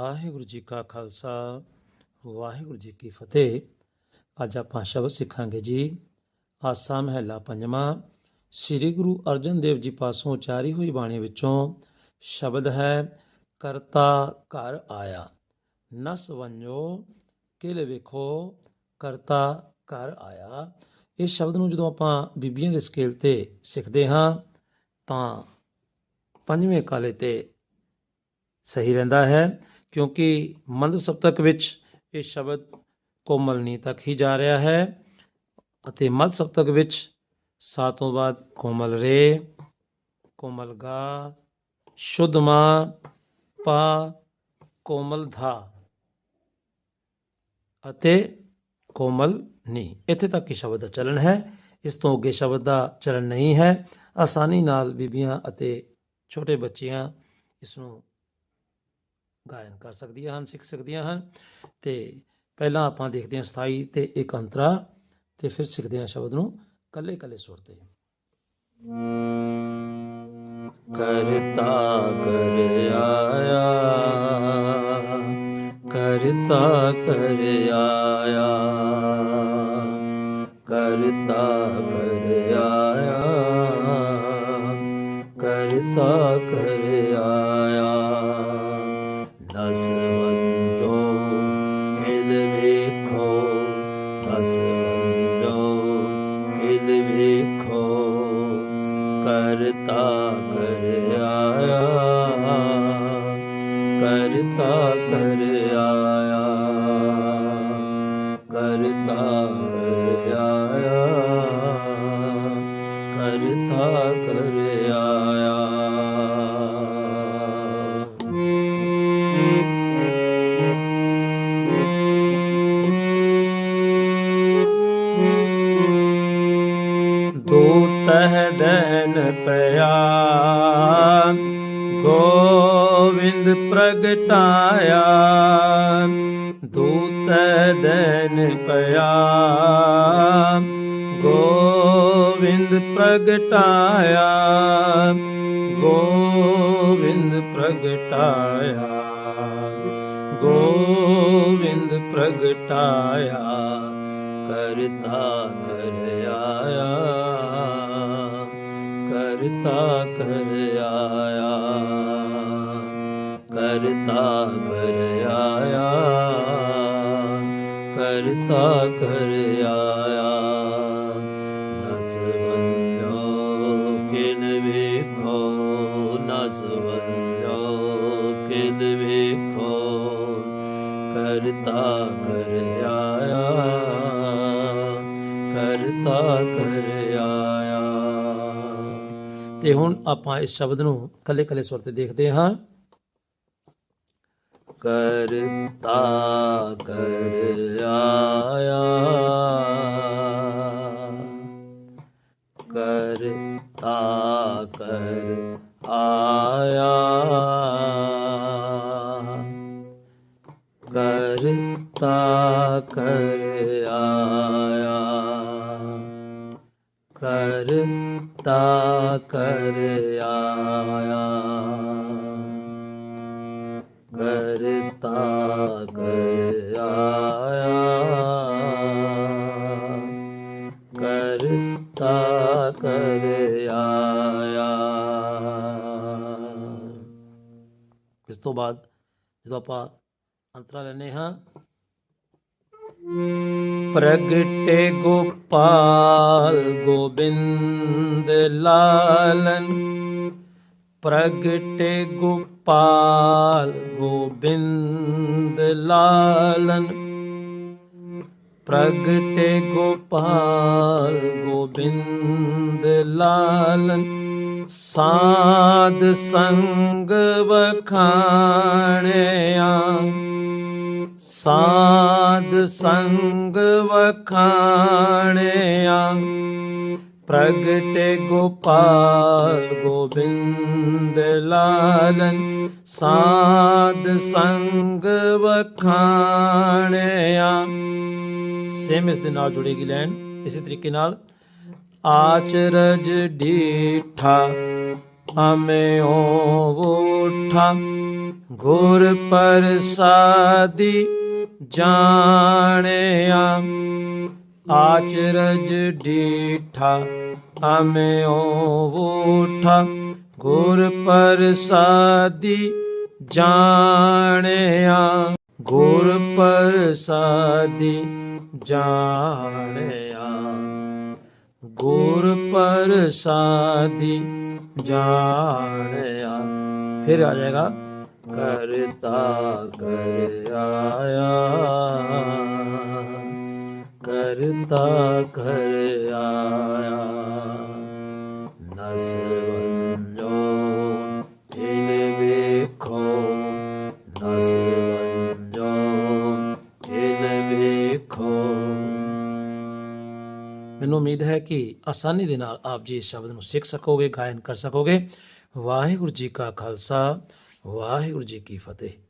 ਵਾਹਿਗੁਰੂ ਜੀ ਕਾ ਖਾਲਸਾ, ਵਾਹਿਗੁਰੂ ਜੀ ਕੀ ਫਤਿਹ। ਅੱਜ ਆਪਾਂ ਸ਼ਬਦ ਸਿੱਖਾਂਗੇ ਜੀ, ਆਸਾ ਮਹਿਲਾ ਪੰਜਵਾਂ। ਸ੍ਰੀ ਗੁਰੂ ਅਰਜਨ ਦੇਵ ਜੀ ਪਾਸੋਂ ਉਚਾਰੀ ਹੋਈ ਬਾਣੀ ਵਿੱਚੋਂ ਸ਼ਬਦ ਹੈ, ਕਰਤਾ ਘਰ ਆਇਆ। ਨਸ ਵੰਜੋ, ਕਿਲ ਵੇਖੋ, ਕਰਤਾ ਘਰ ਆਇਆ। ਇਸ ਸ਼ਬਦ ਨੂੰ ਜਦੋਂ ਆਪਾਂ ਬੀਬੀਆਂ ਦੇ ਸਕੇਲ ਤੇ ਸਿੱਖਦੇ ਹਾਂ, ਤਾਂ ਪੰਜਵੇਂ ਕਾਲੇ ਤੇ ਸਹੀ ਰਹਿੰਦਾ ਹੈ। ਕਿਉਂਕਿ ਮੰਦ ਸਪਤਕ ਵਿੱਚ ਇਹ ਸ਼ਬਦ ਕੋਮਲਨੀ ਤੱਕ ਹੀ ਜਾ ਰਿਹਾ ਹੈ ਅਤੇ ਮੱਧ ਸਪਤਕ ਵਿੱਚ ਸਾ ਤੋਂ ਬਾਅਦ ਕੋਮਲ ਰੇ, ਕੋਮਲ ਗਾ, ਸ਼ੁੱਧ ਮਾ, ਪਾ, ਕੋਮਲ ਧਾ ਅਤੇ ਕੋਮਲ ਨੀ। ਇੱਥੇ ਤੱਕ ਹੀ ਸ਼ਬਦ ਦਾ ਚਲਨ ਹੈ। ਇਸ ਤੋਂ ਅੱਗੇ ਸ਼ਬਦ ਦਾ ਚਲਨ ਨਹੀਂ ਹੈ। ਆਸਾਨੀ ਨਾਲ ਬੀਬੀਆਂ ਅਤੇ ਛੋਟੇ ਬੱਚਿਆਂ ਇਸ ਨੂੰ ਗਾਇਨ ਕਰ ਸਕਦੀਆਂ ਹਨ, ਸਿੱਖ ਸਕਦੀਆਂ ਹਨ। ਤੇ ਪਹਿਲਾਂ ਆਪਾਂ ਦੇਖਦੇ ਹਾਂ ਸਥਾਈ ਤੇ ਅੰਤਰਾ ਤੇ ਫਿਰ ਸਿੱਖਦੇ ਹਾਂ ਸ਼ਬਦ ਨੂੰ ਕੱਲੇ ਕੱਲੇ ਸੁਰ ਤੇ। ਕਰਤਾ ਕਰ ਆਇਆ, ਕਰਤਾ ਕਰ ਆਇਆ, ਕਰਤਾ ਕਰ ਆਇਆ, ਕਰਤਾ ਕਰਤਾ ਕਰ ਆਇਆ ਕਰਤਾ ਕਰ ਆਇਆ ਕਰਤਾ ਕਰ ਆਇਆ। ਦੂਤਹ ਪਿਆ ਗੋਵਿੰਦ ਪ੍ਰਗਟਾਇਆ। ਦੂਤਹ ਦੈਨ ਪਿਆ ਗੋਵਿੰਦ ਪ੍ਰਗਟਾਇਆ। ਗੋਵਿੰਦ ਪ੍ਰਗਟਾਇਆ। ਗੋਵਿੰਦ ਪ੍ਰਗਟਾਇਆ। ਕਰਤਾ ਕਰ ਕਰਤਾ ਕਰ ਆਇਆ, ਕਰਤਾ ਕਰ ਆਇਆ, ਕਰਤਾ ਕਰ ਆਇਆ। ਨਸ ਵੰਜੋ ਕਿਨ ਵੇਖੋ ਨਸ ਵੰਜੋ ਕਿਨ ਵੇਖੋ, ਕਰਤਾ ਕਰ ਆਇਆ, ਕਰਤਾ ਕਰ ਆਇਆ। ਤੇ ਹੁਣ ਆਪਾਂ ਇਸ ਸ਼ਬਦ ਨੂੰ ਕੱਲੇ ਕੱਲੇ ਸੁਰ ਤੇ ਦੇਖਦੇ ਹਾਂ। ਕਰਤਾ ਕਰ ਆਇਆ, ਕਰਤਾ ਕਰ ਆਇਆ, ਕਰਤਾ ਕਰ ਆਇਆ, ਕਰਤਾ ਕਰ ਆਇਆ। ਕਰਤਾ ਕਰ ਆਇਆ। ਕਰਤਾ ਕਰ ਆਇਆ। ਇਸ ਤੋਂ ਬਾਅਦ ਜਦੋਂ ਆਪਾਂ ਅੰਤਰਾ ਲੈਨੇ ਹਾਂ। प्रगटे गोपाल गोविन्द लालन। प्रगटे गोपाल गोविन्द लालन। प्रगटे गोपाल गोविन्द लालन। साध सङ्ग ਸੰਗ ਵਖਾਣਿਆ। ਪ੍ਰਗਟੇ ਗੋਪਾਲ ਗੋਬਿੰਦ ਲਾਲਨ ਸਾਧ ਸੰਗ ਵਖਾਣਿਆ। ਸੇਮ ਇਸ ਦੇ ਨਾਲ ਜੁੜੇਗੀ ਲੈਣ, ਇਸੇ ਤਰੀਕੇ ਨਾਲ। ਆਚਰਜ ਡੀਠਾ, ਅਮਿਓ ਵੋਠਾ, ਗੁਰ ਪ੍ਰਸਾਦੀ ਜਾਣਿਆ, ਆਚਰਜ ਡੀਠਾ, ਅਮਿਓ ਵੂਠਾ, ਗੁਰ ਪ੍ਰਸਾਦੀ ਜਾਣਿਆ, ਗੁਰ ਪ੍ਰਸਾਦੀ ਜਾਣਿਆ, ਗੁਰ ਪ੍ਰਸਾਦੀ ਜਾਣਿਆ। ਫਿਰ ਆ ਜਾਏਗਾ। ਕਰਤਾ ਕਰ ਆਇਆ। ਕਰਤਾ ਕਰ ਆਇਆ। ਨਸ ਵੰਜੋ ਵੇਖੋ। ਨਸ ਵੰਜੋ ਵੇਖੋ। ਮੈਨੂੰ ਉਮੀਦ ਹੈ ਕਿ ਆਸਾਨੀ ਦੇ ਨਾਲ ਆਪ ਜੀ ਇਸ ਸ਼ਬਦ ਨੂੰ ਸਿੱਖ ਸਕੋਗੇ, ਗਾਇਨ ਕਰ ਸਕੋਗੇ। ਵਾਹਿਗੁਰੂ ਜੀ ਕਾ ਖਾਲਸਾ। ਵਾਹਿਗੁਰੂ ਜੀ ਕੀ ਫਤਿਹ।